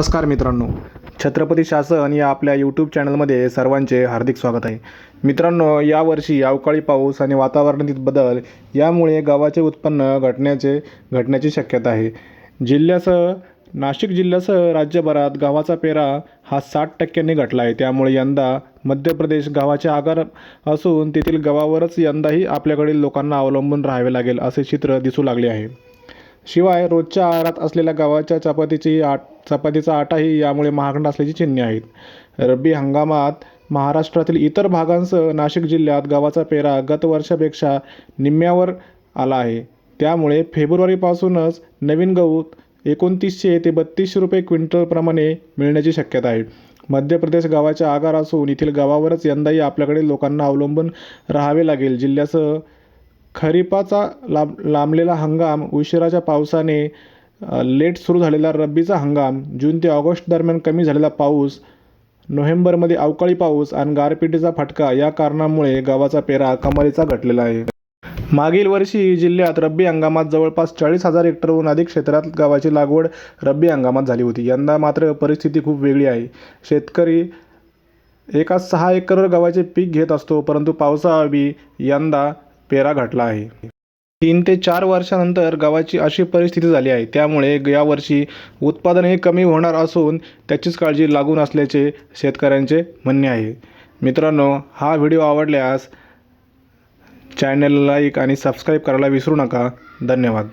नमस्कार मित्रांनो छत्रपती शासन या आपल्या यूट्यूब चॅनलमध्ये सर्वांचे हार्दिक स्वागत आहे. मित्रांनो यावर्षी अवकाळी पाऊस आणि वातावरणातील बदल यामुळे गव्हाचे उत्पन्न घटण्याचे घटण्याची शक्यता आहे. जिल्ह्यासह नाशिक जिल्ह्यासह राज्यभरात गव्हाचा पेरा हा साठ टक्क्यांनी घटला आहे. त्यामुळे यंदा मध्य प्रदेश गव्हाचे आगार असून तेथील गव्हावरच यंदाही आपल्याकडील लोकांना अवलंबून राहावे लागेल असे चित्र दिसू लागले आहे. शिवाय रोजच्या आहारात असलेल्या गव्हाच्या चपातीची आट चपातीचा आटाही यामुळे महागडा असल्याची चिन्हे आहेत. रब्बी हंगामात महाराष्ट्रातील इतर भागांसह नाशिक जिल्ह्यात गव्हाचा पेरा गत वर्षापेक्षा निम्म्यावर आला आहे. त्यामुळे फेब्रुवारीपासूनच नवीन गहू एकोणतीसशे ते बत्तीसशे रुपये क्विंटलप्रमाणे मिळण्याची शक्यता आहे. मध्य प्रदेश गावाच्या आगार असून येथील गावावरच यंदाही आपल्याकडे लोकांना अवलंबून राहावे लागेल. जिल्ह्यासह खरीपाचा लांब लांबलेला हंगाम उशिराच्या पावसाने लेट सुरू झालेला रब्बीचा हंगाम जून ते ऑगस्ट दरम्यान कमी झालेला पाऊस नोव्हेंबरमध्ये अवकाळी पाऊस आणि गारपिटीचा फटका या कारणामुळे गव्हाचा पेरा कमालीचा घटलेला आहे. मागील वर्षी जिल्ह्यात रब्बी हंगामात जवळपास चाळीस हजार हेक्टरहून अधिक क्षेत्रात गव्हाची लागवड रब्बी हंगामात झाली होती. यंदा मात्र परिस्थिती खूप वेगळी आहे. शेतकरी एका सहा एकरवर गव्हाचे पीक घेत असतो परंतु पावसाअभावी यंदा पेरा घटला आहे. तीन ते चार वर्षानंतर गव्हाची अशी परिस्थिती झाली आहे. त्यामुळे यावर्षी उत्पादनही कमी होणार असून त्याचीच काळजी लागून असल्याचे शेतकऱ्यांचे म्हणणे आहे. मित्रांनो हा व्हिडिओ आवडल्यास चॅनलला लाईक आणि सबस्क्राईब करायला विसरू नका. धन्यवाद.